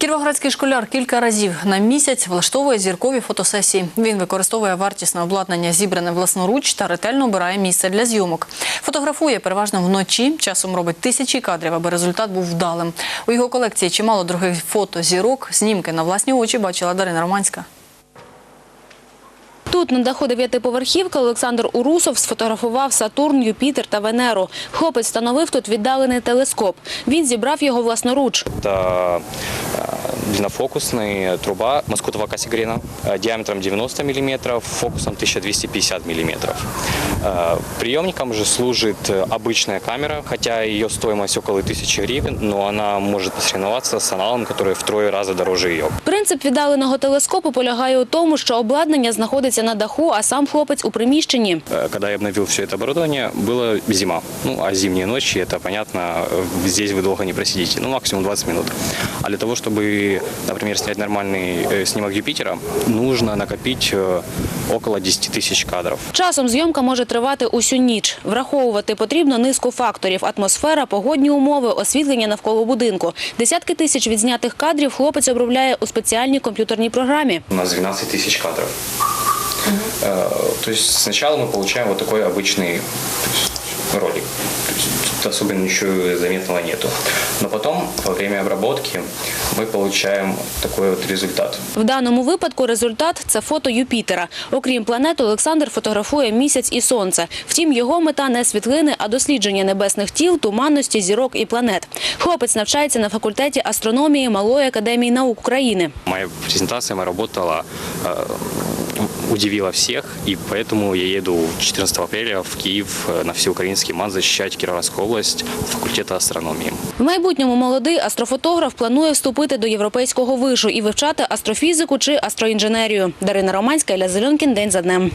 Кіровоградський школяр кілька разів на місяць влаштовує зіркові фотосесії. Він використовує вартісне обладнання, зібране власноруч та ретельно обирає місце для зйомок. Фотографує переважно вночі, часом робить тисячі кадрів, аби результат був вдалим. У його колекції чимало других фото, зірок, знімки на власні очі бачила Дарина Романська. Тут на даху дев'ятиповерхівки Олександр Урусов сфотографував Сатурн, Юпітер та Венеру. Хлопець встановив тут віддалений телескоп. Він зібрав його власноруч. Это э, длиннофокусная труба Маскутова Кассигрена э, диаметром 90 мм, фокусом 1250 мм. Э, Приемником же служит э, обычная камера, хотя ее стоимость около 1000 гривен, но она может посоревноваться с аналогом, который втрое раза дороже ее. Принцип віддаленого телескопу полягає у тому, що обладнання знаходиться на даху, а сам хлопець у приміщенні. Э, Когда я обновил все это оборудование, была зима. Ну, а зимние ночи, это понятно, э, здесь вы долго не просидите, ну, максимум 20 минут. А для того, чтобы, например, снять нормальный э, снимок Юпитера, нужно накопить э, около 10 тысяч кадров. Часом зйомка може тривати усю ніч. Враховувати потрібно низку факторів – атмосфера, погодні умови, освітлення навколо будинку. Десятки тисяч відзнятих кадрів хлопець обробляє у спеціальній комп'ютерній програмі. У нас 12 тысяч кадров. Э, То есть сначала мы получаем вот такой обычный то есть, ролик. То есть тут особо ничего заметного нету. Но потом, во время обработки, мы получаем такой вот результат. В даному випадку результат – це фото Юпітера. Окрім планет, Олександр фотографує місяць і сонце. Втім, його мета не світлини, а дослідження небесних тіл, туманності, зірок і планет. Хлопець навчається на факультеті астрономії Малої академії наук України. Моя презентация, моя работа э, удивила всех, и поэтому я еду 14 апреля в Киев э, на всеукраинский МАН защищать Кировоградскую область факультета астрономии. В майбутньому молодий астрофотограф планує вступити до європейського вишу і вивчати астрофізику чи астроінженерію. Дарина Романська, Ілля Зеленкін. День за днем.